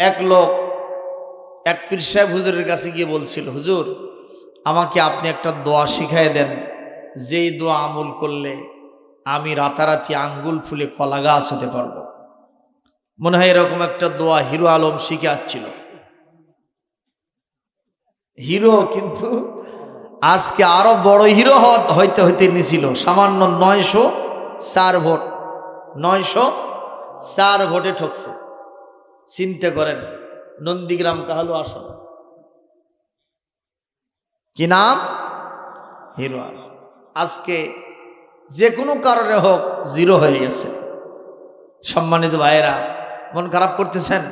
এক লোক, এক পীর সাহেব হুজুরের কাছে গিয়ে বলছিল, হুজুর, আমাকে আপনি একটা দোয়া শিখাই দেন। যেই দোয়া আমল করলে আমি রাতারাতি আঙ্গুল ফুলে কলা গাছ হতে পারব। মনে হয় এরকম একটা দোয়া হিরো আলম শিখাচ্ছিল। হিরো কিন্তু আজকে আরও বড় হিরো হইতে হইতে নিছিল। সামান্য নয়শো চার ভোট, নয়শো চার ভোটে ঠকছে। চিন্তা করেন নন্দীগ্রাম কাহালু আসন। কি নাম? হিরো আজকে যে কোনো কারণে হোক জিরো হয়ে গেছে। সম্মানিত ভাইয়েরা, মন খারাপ করতেছেন?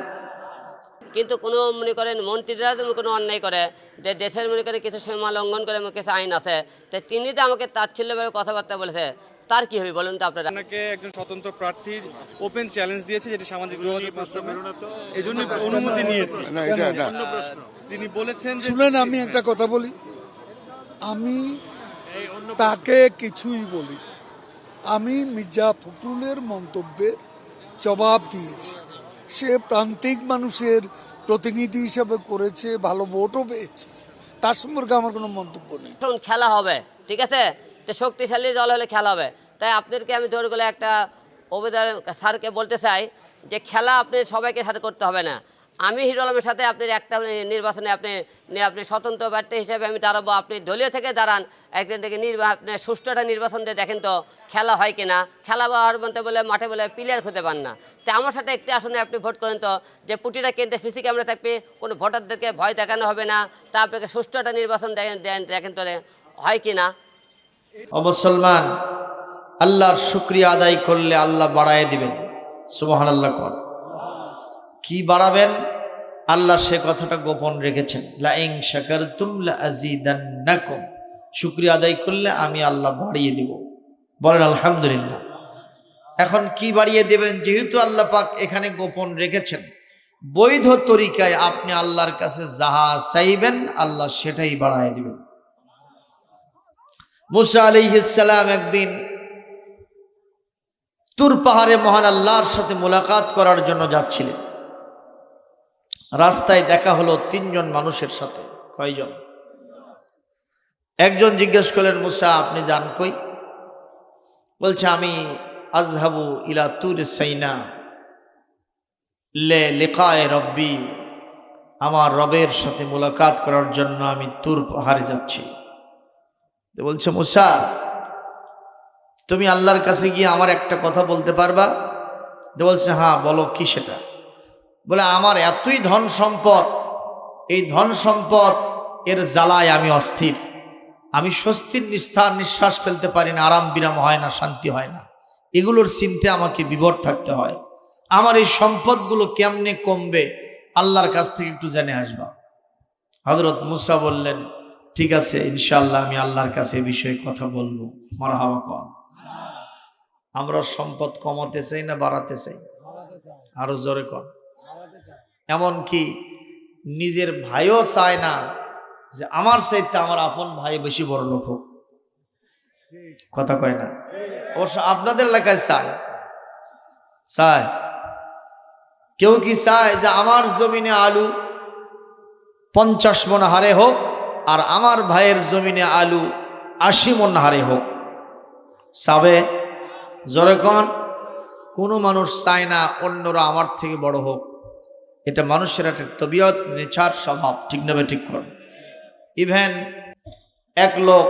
কিন্তু কোনো মনে করেন, মন্ত্রীরা যদি কোনো অন্যায় করে, যে দেশের মনে করে কিছু সীমা লঙ্ঘন করে কিছু আইন আছে, তো তিনি তো আমাকে তাচ্ছিল্যভাবে কথাবার্তা বলেছে। তার কি হবে বলুন তো আপনারা? আপনাকে একজন স্বতন্ত্র প্রার্থীর ওপেন চ্যালেঞ্জ দিয়েছে যেটি সামাজিক যোগাযোগ মাধ্যমে। এই জন্য অনুমতি নিয়েছি। না এটা না। তিনি বলেছেন যে শুনেন আমি একটা কথা বলি। আমি তাকে কিছুই বলি আমি মির্জা ফখরুলের মন্তব্যের জবাব দিয়েছি। সে প্রান্তিক মানুষের প্রতিনিধি হিসাবে করেছে ভালো ভোটও পেয়েছে। তার সম্পর্কে আমার কোনো মন্তব্য নেই। এখন খেলা হবে ঠিক আছে? তো শক্তিশালী দল হলে খেলা হবে। তাই আপনাদেরকে আমি ধরে গেলে একটা অভিধান স্যারকে বলতে চাই যে খেলা আপনি সবাইকে সাথে করতে হবে না। আমি হিরো আলমের সাথে আপনি একটা নির্বাচনে আপনি নি- আপনি স্বতন্ত্র প্রার্থী হিসেবে আমি দাঁড়াবো। আপনি দলীয় থেকে দাঁড়ান, একদিন থেকে আপনি সুষ্ঠু নির্বাচন দিয়ে দেখেন তো খেলা হয় কিনা। খেলা বা বলতে বলে মাঠে বলে প্লেয়ার খুঁজে পান না। তো আমার সাথে একটি আসনে আপনি ভোট করেন তো যে প্রতিটা কেন্দ্রে সিসি ক্যামেরা থাকবে, কোনো ভোটারদেরকে ভয় দেখানো হবে না। তা আপনাকে সুষ্ঠু একটা নির্বাচন দেখেন দেখেন তো হয় কি না ও মুসলমান, আল্লাহর শুক্রিয়া আদায় করলে আল্লাহ বাড়ায় দিবেন। সুবহান আল্লাহ কর। কি বাড়াবেন? আল্লাহ সে কথাটা গোপন রেখেছেন। লাইং শাকার তুমলা আজিদান্নাকুম শুক্রিয়া আদায় করলে আমি আল্লাহ বাড়িয়ে দিব। বলেন, আলহামদুলিল্লাহ। এখন কি বাড়িয়ে দেবেন? যেহেতু আল্লাহ পাক এখানে গোপন রেখেছেন। বৈধ তরিকায় আপনি আল্লাহর কাছে যাহা চাইবেন, আল্লাহ সেটাই বাড়ায় দিবেন। মুসা আলিহিসাল্লাম একদিন তুর পাহাড়ে মহান আল্লাহর সাথে মোলাকাত করার জন্য যাচ্ছিলেন। রাস্তায় দেখা হলো তিনজন মানুষের সাথে, কয়জন? একজন জিজ্ঞেস করলেন, মুসা, আপনি যান কই? বলছে, আমি আজহাবু ইলা তুর সাইনা, লে লেখায় রব্বি, আমার রবের সাথে মোলাকাত করার জন্য আমি তুর পাহাড়ে যাচ্ছি। বলছে, মুসা, তুমি আল্লাহর কাছে গিয়ে আমার একটা কথা বলতে পারবা? দে বলছে হ্যাঁ বলো, কি সেটা? বলে, আমার এতই ধন সম্পদ, এই ধন সম্পদ, এর জ্বালায় আমি অস্থির। আমি স্বস্তির নিস্তার নিঃশ্বাস ফেলতে পারি না, আরাম বিরাম হয় না, শান্তি হয় না। এগুলোর চিন্তে আমাকে বিভোর থাকতে হয়। আমার এই সম্পদগুলো কেমনে কমবে? আল্লাহর কাছ থেকে একটু জেনে আসবা। হজরত মুসা বললেন ঠিক আছে ইনশাল্লাহ আমি আল্লাহর কাছে এ বিষয়ে কথা বলব। মারহাবা কন। আমরা সম্পদ কমাতে চাই না বাড়াতে চাই? আরও জোরে কন। এমনকি নিজের ভাইও চায় না যে আমার চাইতে আমার আপন ভাই বেশি বড় লোক হোক। কথা কয় না? অবশ্য আপনাদের এলাকায় চায়। চায়। কেউ কি চায় যে আমার জমিনে আলু পঞ্চাশ মন হারে হোক আর আমার ভাইয়ের জমিনে আলু আশি মন হারে হোক। সাবে, জরে কন মানুষ চায় না অন্যরা আমার থেকে বড় হোক। এটা মানুষের একটা তবিয়ত, নেচার স্বভাব। ঠিক নেবে ঠিক কর। ইভেন এক লোক,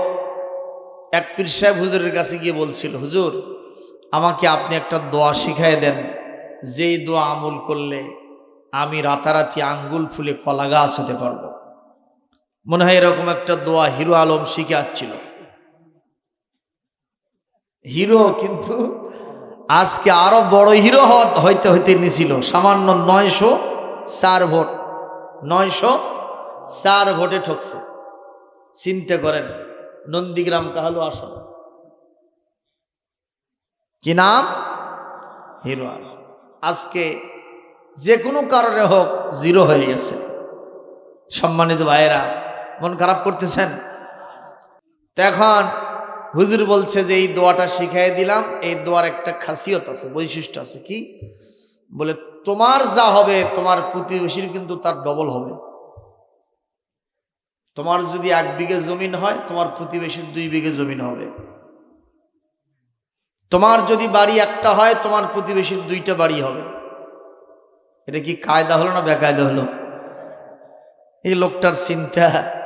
এক পীর সাহেব হুজুরের কাছে গিয়ে বলছিল, হুজুর, আমাকে আপনি একটা দোয়া শিখাই দেন। যেই দোয়া আমল করলে আমি রাতারাতি আঙ্গুল ফুলে কলা গাছ হতে পারব। মনে হয় এরকম একটা দোয়া হিরো আলম শিখাচ্ছিল। হিরো কিন্তু আজকে আরও বড় হিরো হইতে হইতে নিছিল সামান্য নয়শো চার ভোট, নয়শো চার ভোটে ঠকছে। চিন্তা করেন, নন্দীগ্রাম কাহালু আসন কি নাম? হিরো আলম। আজকে যে কোনো কারণে হোক জিরো হয়ে গেছে। সম্মানিত ভাইয়েরা মন খারাপ করতেছেন? এখন হুজুর বলছে যে এই দোয়াটা শিখাই দিলাম, এই দোয়ার একটা খাসিয়ত আছে, বৈশিষ্ট্য আছে। কি? বলে, তোমার যা হবে, তোমার প্রতিবেশীর কিন্তু তার ডবল হবে। তোমার যদি এক বিঘে জমিন হয়, তোমার প্রতিবেশীর দুই বিঘে জমিন হবে। তোমার যদি বাড়ি একটা হয়, তোমার প্রতিবেশীর দুইটা বাড়ি হবে। এটা কি কায়দা হলো না বেকায়দা হলো? এই লোকটার চিন্তা।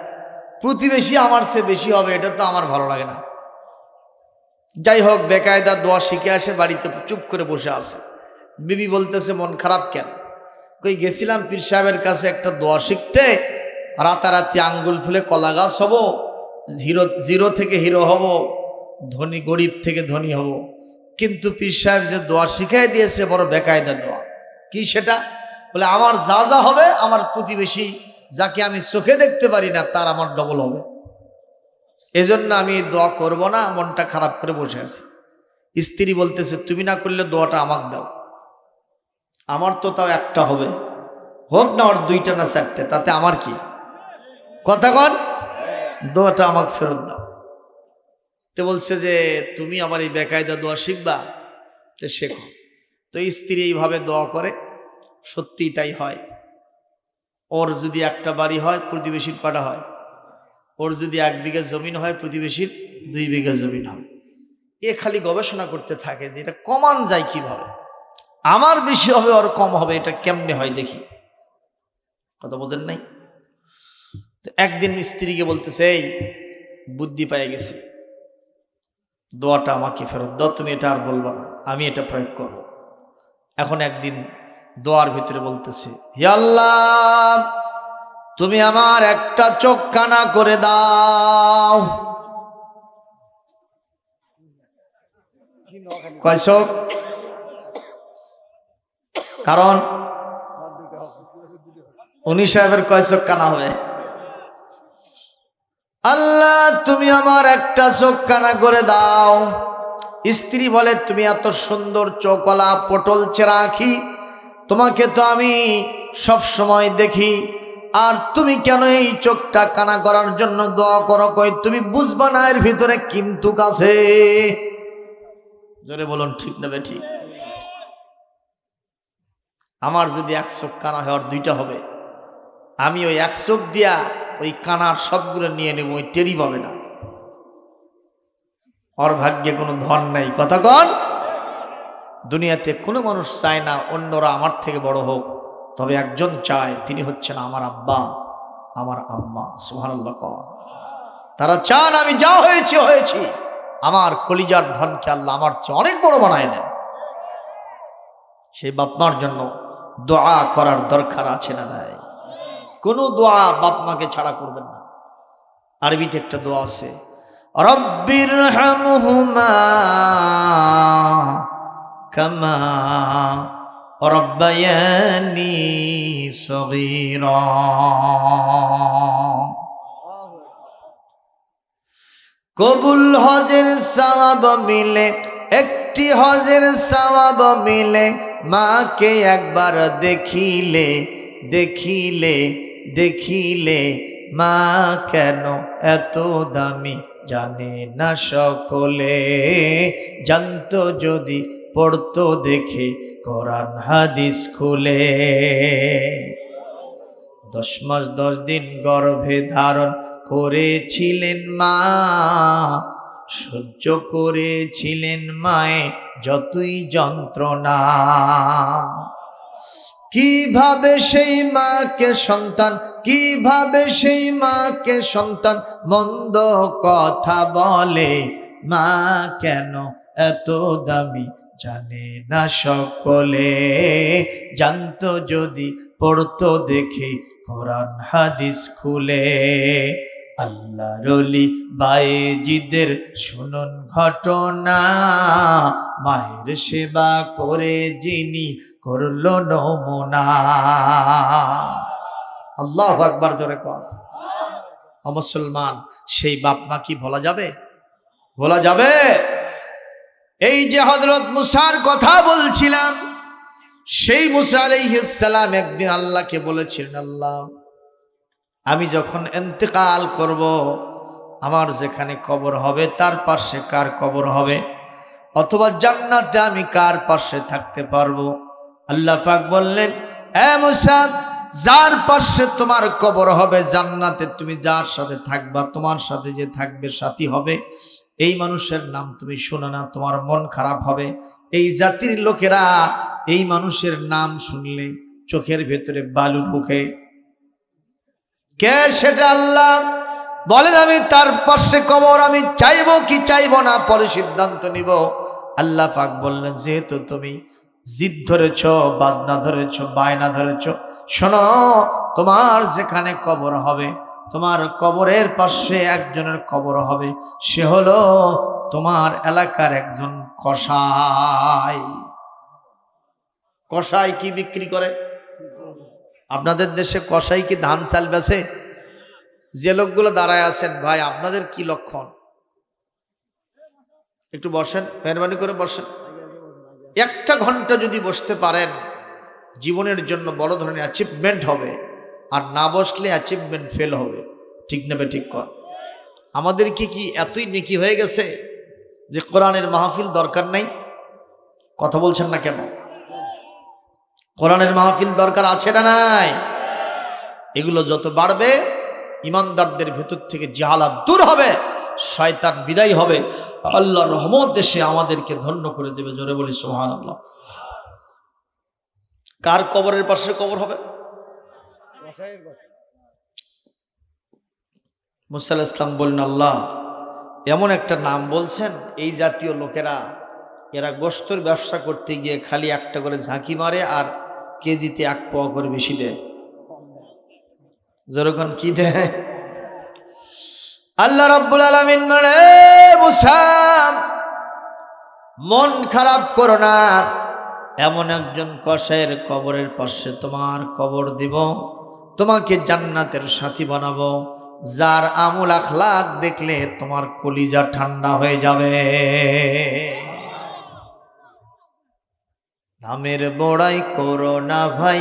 প্রতিবেশী আমার সে বেশি হবে, এটা তো আমার ভালো লাগে না। যাই হোক, বেকায়দা দোয়া শিখে আসে, বাড়িতে চুপ করে বসে আছে। বিবি বলতেছে, মন খারাপ কেন? কই, গেছিলাম পীর সাহেবের কাছে একটা দোয়া শিখতে, রাতারাতি আঙ্গুল ফুলে কলা গাছ হব, হিরো, জিরো থেকে হিরো হব, ধনী গরিব থেকে ধনী হব। কিন্তু পীর সাহেব যে দোয়া শিখাই দিয়েছে, বড় বেকায়দা দোয়া। কি সেটা? বলে, আমার যা যা হবে, আমার প্রতিবেশী যাকে আমি চোখে দেখতে পারি না, তার আমার ডবল হবে। এজন্য আমি দোয়া করব না, মনটা খারাপ করে বসে আছি। স্ত্রী বলতেছে, তুমি না করলে দোয়াটা আমাকে দাও। আমার তো তাও একটা হবে। হোক না ওর দুইটা না চারটে, তাতে আমার কি? কথা কন। দোয়াটা আমাকে ফেরত দাও। তে বলছে যে, তুমি আবার এই বেকায়দা দোয়া শিখবা? তো শেখো তো স্ত্রী এইভাবে দোয়া করে, সত্যিই তাই হয়। ওর যদি একটা বাড়ি হয়, প্রতিবেশীর পাটা হয়। ওর যদি এক বিঘা জমিন হয়, প্রতিবেশীর দুই বিঘা জমিন হয়। এ খালি গবেষণা করতে থাকে যে এটা কমান যায় কীভাবে। আমার বেশি হবে, ওর কম হবে, এটা কেমনে হয় দেখি। কথা বোঝেন নাই? তো একদিন স্ত্রীকে বলতেছে, এই, বুদ্ধি পেয়ে গেছি। দোয়াটা আমাকে ফেরত দাও, তুমি এটা আর বলব না। আমি এটা প্রয়োগ করব। এখন একদিন দোয়ার ভিতরে বলতেছে আল্লাহ, তুমি আমার একটা চোখ কানা করে দাও। কয় কারণ উনি সাহেবের কয় কানা হবে? আল্লাহ, তুমি আমার একটা চোখ কানা করে দাও। স্ত্রী বলে, তুমি এত সুন্দর চোখলা পটল চেরাখি তোমাকে তো আমি সব সময় দেখি। আর তুমি কেন এই চোখটা কানা করার জন্য দোয়া করো? কই, তুমি বুঝবা না এর ভিতরে কিন্তু কাছে। জোরে বলুন, ঠিক নেবে ঠিক আমার যদি এক চোখ কানা আর দুইটা হবে। আমি ওই এক চোখ দিয়া ওই কানার সবগুলো নিয়ে নেব, ওই টেরি পাবে না। ওর ভাগ্যে কোনো ধন নাই। কথা কন। দুনিয়াতে কোনো মানুষ চায় না অন্যরা আমার থেকে বড় হোক, তবে একজন চায়, তিনি হচ্ছেন আমার আব্বা, আমার আম্মা সুহানাল্লাহ তারা চান, আমি যা হয়েছি হয়েছি। আমার কলিজার ধনকে আল্লাহ আমার চেয়ে অনেক বড় বানায় দেন। সেই বাপমার জন্য দোয়া করার দরকার আছে না নাই? কোনো দোয়া বাপমাকে ছাড়া করবেন না। আরবিতে একটা দোয়া আছে রব্বির হামহুমা কামা রব্বায়ানি সগীরা কবুল হজের সওয়াব মিলে, একটি হজের সওয়াব মিলে, মাকে একবার দেখিলে দেখিলে দেখিলে, মা কেন এত দামি জানে না সকলে? জানতো যদি পড়তো দেখে কোরআন, হাদিস খুলে। দশ মাস, দশ দিন গর্ভে ধারণ করেছিলেন মা, সহ্য করেছিলেন মায়ে যতই যন্ত্রণা। কীভাবে সেই মাকে সন্তান, কীভাবে সেই মাকে সন্তান মন্দ কথা বলে, মা কেন এত দামি জানে না সকলে। জানতো যদি পড়তো দেখে কোরআন হাদিস খুলে। আল্লাহ রলি বাইজিদের শুনুন ঘটনা। মায়ের সেবা করে যিনি করল নমুনা। আল্লাহ একবার জোরে কর। মুসলমান, সেই বাপ মা কি বলা যাবে? বলা যাবে? এই যে হজরত মুসার কথা বলছিলাম, সেই মুসা আলাইহিসসালাম একদিন আল্লাহকে বলেছিলেন, আল্লাহ, আমি যখন এন্তেকাল করব, আমার যেখানে কবর হবে তার পাশে কার কবর হবে? অথবা জান্নাতে আমি কার পাশে থাকতে পারব? আল্লাহ পাক বললেন, এ মুসা, যার পাশে তোমার কবর হবে জান্নাতে, তুমি যার সাথে থাকবা, তোমার সাথে যে থাকবে সাথী হবে এই মানুষের নাম তুমি শোনো না, তোমার মন খারাপ হবে। এই জাতির লোকেরা এই মানুষের নাম শুনলে চোখের ভেতরে বালু ঢুকে। কে সেটা আল্লাহ? বলেন আমি তার পাশে কবর, আমি চাইব কি চাইব না, পরে সিদ্ধান্ত নিব। আল্লাহ পাক বললেন, যেহেতু তুমি জিদ ধরেছ, বাজনা ধরেছ, বায়না ধরেছ, শোনো, তোমার যেখানে কবর হবে তোমার কবরের পাশে একজনের কবর হবে, সে হলো তোমার এলাকার একজন কসাই। কসাই কি বিক্রি করে? আপনাদের দেশে কসাই কি ধান চাল বেছে যে লোকগুলো দাঁড়ায় আছেন, ভাই, আপনাদের কি লক্ষণ? একটু বসেন, মেহরবানি করে বসেন। একটা ঘণ্টা যদি বসতে পারেন, জীবনের জন্য বড় ধরনের অ্যাচিভমেন্ট হবে। আর না বসলে অ্যাচিভমেন্ট ফেল হবে। ঠিক নেবে ঠিক কর? আমাদের কি কি এতই নেকি হয়ে গেছে যে কোরআনের মাহফিল দরকার নাই? কথা বলছেন না কেন? কোরআনের মাহফিল দরকার আছে না নাই? এগুলো যত বাড়বে, ইমানদারদের ভেতর থেকে জাহালাত দূর হবে, শয়তান বিদায় হবে। আল্লাহ রহমত দেশে আমাদেরকে ধন্য করে দেবে। জোরে বলি সোহান আল্লাহ কার কবরের পাশে কবর হবে? মুসাল ইসলাম বললেন, আল্লাহ, এমন একটা নাম বলছেন, এই জাতীয় লোকেরা, এরা গোস্তর ব্যবসা করতে গিয়ে খালি একটা করে ঝাঁকি মারে আর কেজিতে এক পোয়া করে বেশি দেয়। যেরকম কি দেয়? আল্লাহ রব্বুল আলমিন মানে মুসাম মন খারাপ করো না। এমন একজন কষায়ের কবরের পাশে তোমার কবর দিব। তোমাকে জান্নাতের সাথী বানাবো। যার আমুল আখলাক দেখলে তোমার কলিজা ঠান্ডা হয়ে যাবে। নামের বড়াই করো না ভাই,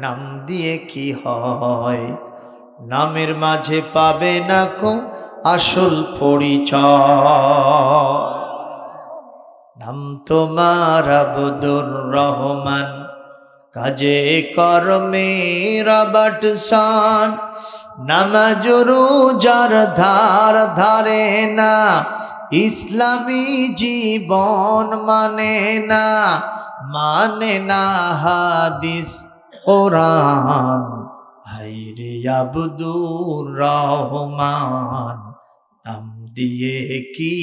নাম দিয়ে কি হয়? নামের মাঝে পাবে না কো আসল পরিচয়। নাম তোমার আব্দুর রহমান। কাজে কর্মে রবাট সান নামাজ রোজার ধার ধারে না, ইসলামী জীবন মানে না মানে না হাদিস, কোরআন। হাইরে আব্দুর রহমান, নাম দিয়ে কি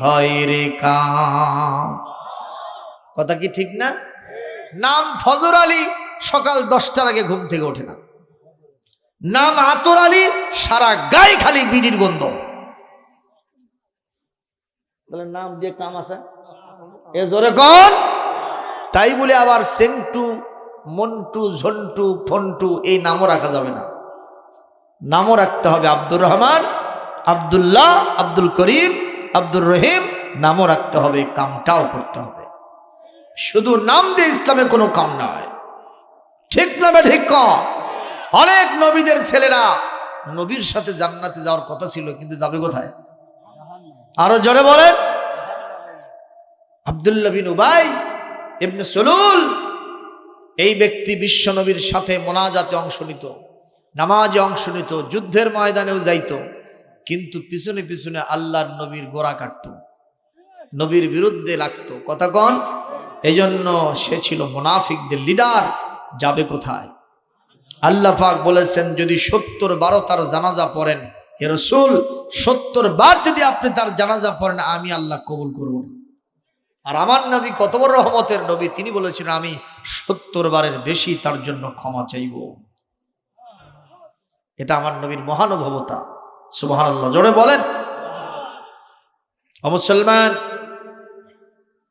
হয় রে কাম কথা কি ঠিক না? নাম ফজর আলী সকাল দশটার আগে ঘুম থেকে ওঠে না। নাম আতর আলী সারা গায়ে খালি বিড়ির গন্ধ। বলে, নাম দিয়ে কাম আছে? এ জোরে কন। তাই বলে আবার সেন্টু, মন্টু, ঝন্টু, ফন্টু, এই নামও রাখা যাবে না। নামও রাখতে হবে আব্দুর রহমান, আব্দুল্লাহ, আব্দুল করিম, আব্দুর রহিম, নামও রাখতে হবে, কামটাও করতে হবে। শুধু নাম দিয়ে ইসলামে কোনো কাম নয়। ঠিক নামে ঠিক কম? অনেক নবীদের ছেলেরা নবীর সাথে জান্নাতে যাওয়ার কথা ছিল, কিন্তু যাবে কোথায়? আরও জোরে বলেন। আবদুল্লাহ বিন উবাই এমনি সলুল, এই ব্যক্তি বিশ্ব নবীর সাথে মোনাজাতে অংশ নিত, নামাজে অংশ নিত, যুদ্ধের ময়দানেও যাইত, কিন্তু পিছনে পিছনে আল্লাহর নবীর গোড়া কাটত, নবীর বিরুদ্ধে লাগতো। কথা কন। এই জন্য সে ছিল মোনাফিকদের লিডার যাবে কোথায়? আল্লাহ পাক বলেছেন, যদি সত্তর বারো তার জানাজা পড়েন, হে রসুল, সত্তর বার যদি আপনি তার জানাজা পড়েন, আমি আল্লাহ কবুল করব না। আর আমার নবী কত বড় রহমতের নবী, তিনি বলেছিলেন, আমি সত্তর বারের বেশি তার জন্য ক্ষমা চাইব। এটা আমার নবীর মহানুভবতা। সুবাহ জোরে বলেন। ও মুসলমান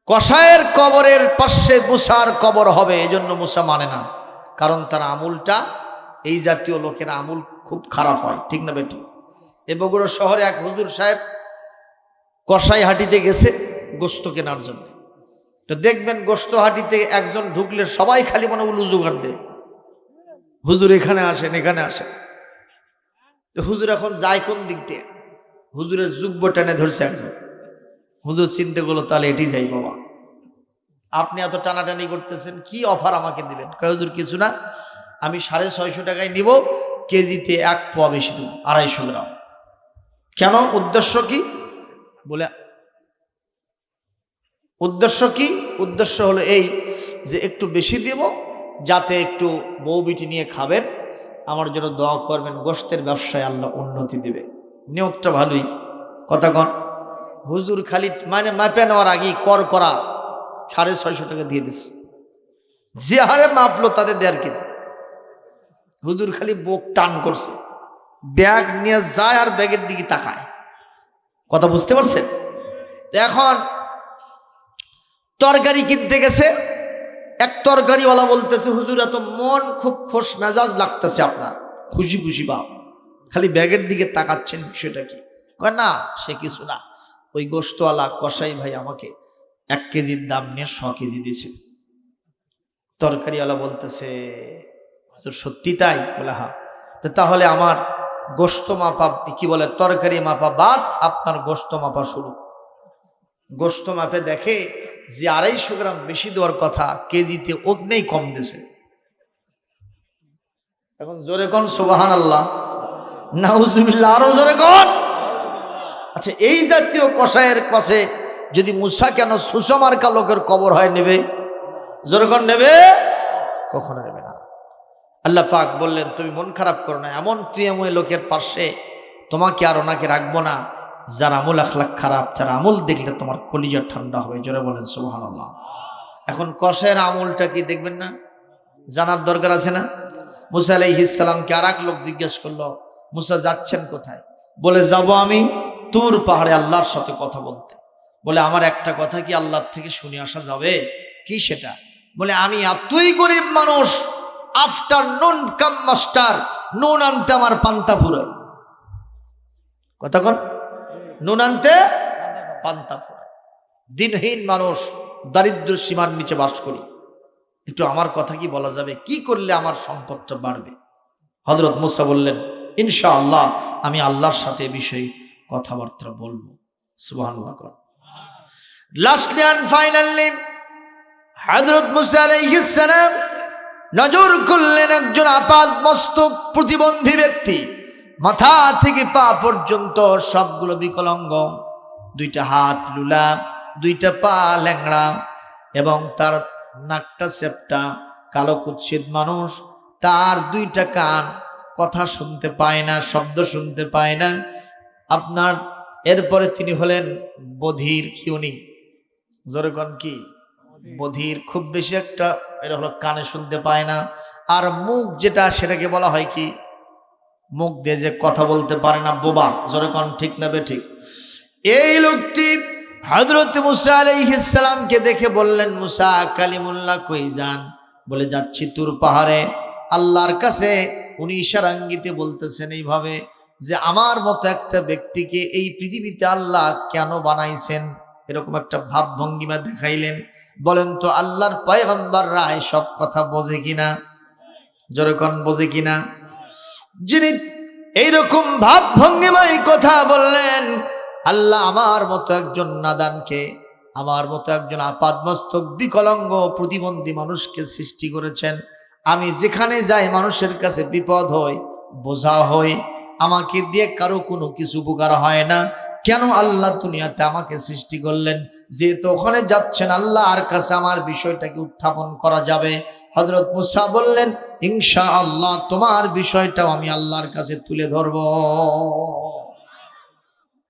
কষায়ের কবরের পাশে মুসার কবর হবে, এজন্য মুসা মানে না। কারণ তার আমুলটা, এই জাতীয় লোকের আমুল খুব খারাপ হয়, ঠিক না বেটি? এ বগুড়া শহরে এক হুজুর সাহেব কষাই হাটিতে গেছে গোস্ত কেনার জন্য। তো দেখবেন গোস্ত হাটিতে একজন ঢুকলে সবাই খালি মনে উলু জোগাড় দেয়। হুজুর এখানে আসেন এখানে আসেন। তো হুজুর এখন যায় কোন দিক দিয়ে? হুজুরের যুগ্য টেনে ধরছে একজন। হুজুর চিনতে গেলো, তাহলে এটি যাই বাবা। আপনি এত টানাটানি করতেছেন, কি অফার আমাকে দিবেন? কয়দূর কিছু না, আমি সাড়ে ছয়শো টাকায় নিব, কেজিতে এক পোয়া বেশি দেবো, আড়াইশো গ্রাম। কেন? উদ্দেশ্য কি? বলে, উদ্দেশ্য কি? উদ্দেশ্য হলো এই যে একটু বেশি দেব, যাতে একটু বউ বিটি নিয়ে খাবেন, আমার জন্য দোয়া করবেন, গোষ্ঠের ব্যবসায় আল্লাহ উন্নতি দেবে। নিয়োগটা ভালোই। কথা কন। হুজুর খালি মানে মাপে নেওয়ার আগেই কর করা সাড়ে ছয়শো টাকা দিয়ে দিছে। যে হারে মাপলো তাদের দেড় কেজি। হুজুর খালি বুক টান করছে। ব্যাগ নিয়ে যায় আর ব্যাগের দিকে তাকায়। কথা বুঝতে পারছেন? এখন তরকারি কিনতে গেছে। এক তরকারিওয়ালা বলতেছে, হুজুর, এত মন খুব খোশ মেজাজ লাগতেছে আপনার। খুশি খুশি বাপ। খালি ব্যাগের দিকে তাকাচ্ছেন বিষয়টা কি? না, সে কিছু না। ওই গোস্তওয়ালা কসাই ভাই আমাকে এক কেজির দাম নিয়ে শ কেজি দিয়েছে তরকারিওয়ালা বলতেছে সত্যি তাই? বলে হ্যাঁ। তো তাহলে আমার গোস্ত মাপা কি বলে, তরকারি মাপা বাদ, আপনার গোস্ত মাপা শুরু। গোস্ত মাপে দেখে যে আড়াইশো গ্রাম বেশি দেওয়ার কথা, কেজিতে অগ্নেই কম দিছে এখন জোরে কন সোবাহান আল্লাহ নাউজুবিল্লাহ, আরও জোরে কন। আচ্ছা এই জাতীয় কষায়ের পাশে যদি মুসা কেন সুষমার্কা লোকের কবর হয় নেবে? কন, নেবে? কখনো নেবে না। আল্লাহ পাক বললেন, তুমি মন খারাপ করো না। এমন তুই এমন লোকের পাশে। তোমাকে আর ওনাকে রাখব না। যার আমুল আখলাখ খারাপ, যার আমুল দেখলে তোমার কলিজা ঠান্ডা হবে। জোরে বলেন আল্লাহ এখন কষের আমুলটা কি দেখবেন না? জানার দরকার আছে না? মুসা আলাইহিসালামকে আর এক লোক জিজ্ঞেস করল, মুসা যাচ্ছেন কোথায়? বলে, যাব আমি। তুর পাহাড়ে আল্লাহর সাথে কথা বলতে। বলে, আমার একটা কথা কি আল্লাহর থেকে শুনে আসা যাবে? কি সেটা? বলে, আমি এতই গরিব মানুষ আফটার নুন কাম মাস্টার, নুন আনতে আমার পান্তা ফুরায় কথা কন। নুন আনতে পান্তা ফুরায় দিনহীন মানুষ, দারিদ্র সীমার নিচে বাস করি। একটু আমার কথা কি বলা যাবে? কি করলে আমার সম্পদটা বাড়বে? হজরত মুসা বললেন ইনশা আল্লাহ আমি আল্লাহর সাথে বিষয়ে কথাবার্তা বলব। নজর করলেন একজন আপাত মস্তক প্রতিবন্ধী ব্যক্তি। মাথা থেকে পা পর্যন্ত সবগুলো বিকলঙ্গ। দুইটা হাত লুলা, দুইটা পা ল্যাংড়া এবং তার নাকটা সেপটা কালো কুৎসিত মানুষ। তার দুইটা কান কথা শুনতে পায় না, শব্দ শুনতে পায় না। আপনার, এরপরে তিনি হলেন বধির, কি উনি? জোরে কি? বধির, খুব বেশি একটা, এটা হলো কানে শুনতে পায় না। আর মুখ যেটা, সেটাকে বলা হয় কি? মুখ দিয়ে যে কথা বলতে পারে না, বোবা। জোরে ঠিক না বে ঠিক? এই লোকটি হজরত মুসা আলাইহিসালামকে দেখে বললেন, মুসা, কালিমুল্লাহ কই যান? বলে, যাচ্ছি তুর পাহাড়ে। আল্লাহর কাছে উনি ইশারাঙ্গিতে বলতেছেন এইভাবে যে আমার মতো একটা ব্যক্তিকে এই পৃথিবীতে আল্লাহ কেন বানাইছেন? এরকম একটা ভাবভঙ্গিমা দেখাইলেন। বলেন তো, আল্লাহর পয়গম্বর রায় সব কথা বোঝে কিনা? যেরকম বোঝে কিনা? যিনি এইরকম ভাব ভঙ্গিমাই কথা বললেন, আল্লাহ আমার মতো একজন নাদানকে, আমার মতো একজন আপাদমস্তক, বিকলঙ্গ, প্রতিবন্ধী মানুষকে সৃষ্টি করেছেন। আমি যেখানে যাই, মানুষের কাছে বিপদ হই বোঝা হই আমাকে দিয়ে কারও কোনো কিছু উপকার হয় না। কেন আল্লাহ দুনিয়াতে আমাকে সৃষ্টি করলেন? যেহেতু ওখানে যাচ্ছেন আল্লাহ, আর কাছে আমার বিষয়টাকে উত্থাপন করা যাবে। হজরত মুসা বললেন ইনশা আল্লাহ তোমার বিষয়টাও আমি আল্লাহর কাছে তুলে ধরব।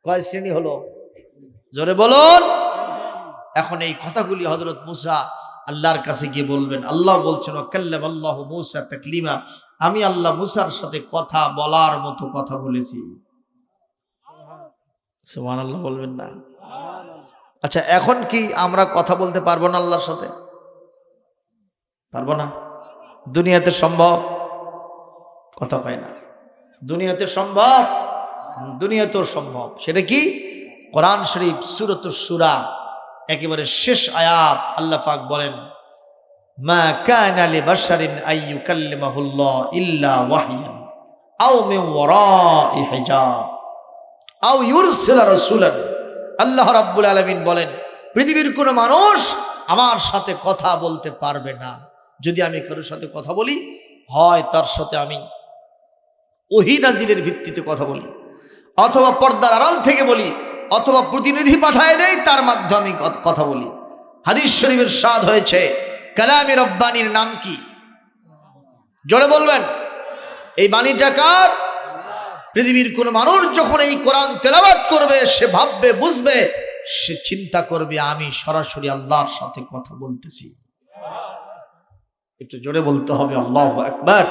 কয় শ্রেণি হলো? জোরে বলুন। এখন এই কথাগুলি হজরত মুসা আল্লাহর কাছে গিয়ে বলবেন, আল্লাহ বলছেন কাল্লাম আল্লাহ মুসা তাকলিমা। আমি আল্লাহ মুসার সাথে কথা বলার মতো কথা বলেছি। বলবেন না? আচ্ছা এখন কি আমরা কথা বলতে পারব না আল্লাহর সাথে? পারব না? দুনিয়াতে সম্ভব? কথা পায় না। দুনিয়াতে সম্ভব? দুনিয়াতেও সম্ভব। সেটা কি? কোরআন শরীফ সুরত সুরা। একেবারে শেষ আয়াত আল্লাহ পাক বলেন, মা কানা লি বাশারিন আই ইউকাল্লিমাহুল্লাহ ইল্লা ওয়াহয়ান আও মিন ওয়ারাই হিজাব, আও ইউরসিলা রাসূলান। আল্লাহ রাব্বুল আলামিন বলেন, পৃথিবীর কোনো মানুষ আমার সাথে কথা বলতে পারবে না। যদি আমি কারোর সাথে কথা বলি, হয় তার সাথে আমি ওহি নাজিরের ভিত্তিতে কথা বলি, অথবা পর্দার আড়াল থেকে বলি অথবা প্রতিনিধি পাঠায় দেয় তার মাধ্যমে কথা বলি। হাদিস শরীফের স্বাদ হয়েছে, কালামি রব্বানির নাম কি? জোরে বলবেন, এই বাণীটা কার? পৃথিবীর কোন মানুষ যখন এই কোরআন তেলাবাত করবে, সে ভাববে, বুঝবে, সে চিন্তা করবে, আমি সরাসরি আল্লাহর সাথে কথা বলতেছি। একটু জোরে বলতে হবে, আল্লাহ একবার